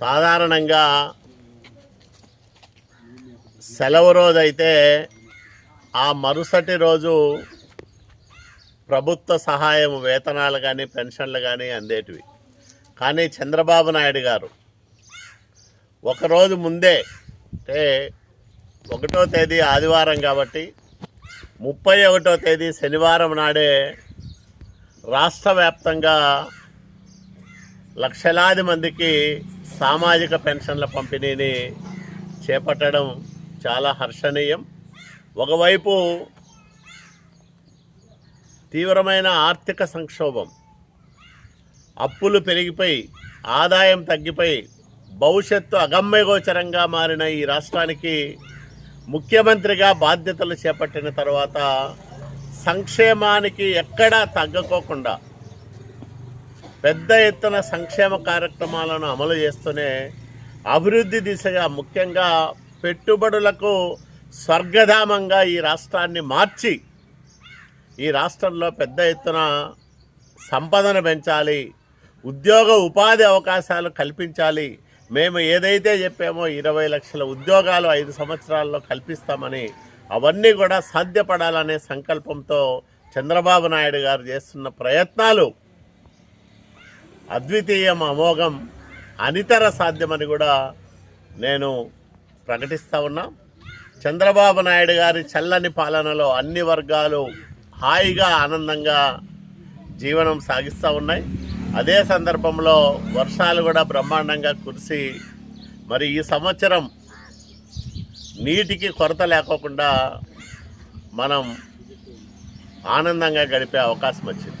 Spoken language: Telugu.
సాధారణంగా సెలవు రోజైతే ఆ మరుసటి రోజు ప్రభుత్వ సహాయం వేతనాలు కానీ పెన్షన్లు కానీ అందేటివి. కానీ చంద్రబాబు నాయుడు గారు ఒకరోజు ముందే అంటే ఒకటో తేదీ ఆదివారం కాబట్టి ముప్పై ఒకటో తేదీ శనివారం నాడే రాష్ట్ర వ్యాప్తంగా లక్షలాది మందికి సామాజిక పెన్షన్ల పంపిణీని చేపట్టడం చాలా హర్షణీయం. ఒకవైపు తీవ్రమైన ఆర్థిక సంక్షోభం అప్పులు పెరిగిపోయి ఆదాయం తగ్గిపోయి భవిష్యత్తు అగమ్యగోచరంగా మారిన ఈ రాష్ట్రానికి ముఖ్యమంత్రిగా బాధ్యతలు చేపట్టిన తర్వాత సంక్షేమానికి ఎక్కడా తగ్గకోకుండా పెద్ద ఎత్తున సంక్షేమ కార్యక్రమాలను అమలు చేస్తూనే అభివృద్ధి దిశగా ముఖ్యంగా పెట్టుబడులకు స్వర్గధామంగా ఈ రాష్ట్రాన్ని మార్చి ఈ రాష్ట్రంలో పెద్ద ఎత్తున సంపదను పెంచాలి ఉద్యోగ ఉపాధి అవకాశాలు కల్పించాలి. మేము ఏదైతే చెప్పామో ఇరవై లక్షల ఉద్యోగాలు ఐదు సంవత్సరాల్లో కల్పిస్తామని అవన్నీ కూడా సాధ్యపడాలనే సంకల్పంతో చంద్రబాబు నాయుడు గారు చేస్తున్న ప్రయత్నాలు అద్వితీయం అమోఘం అనితర సాధ్యమని కూడా నేను ప్రకటిస్తూ ఉన్నా. చంద్రబాబు నాయుడు గారి చల్లని పాలనలో అన్ని వర్గాలు హాయిగా ఆనందంగా జీవనం సాగిస్తూ ఉన్నాయి. అదే సందర్భంలో వర్షాలు కూడా బ్రహ్మాండంగా కురిసి మరి ఈ సంవత్సరం నీటికి కొరత లేకోకుండా మనం ఆనందంగా గడిపే అవకాశం వచ్చింది.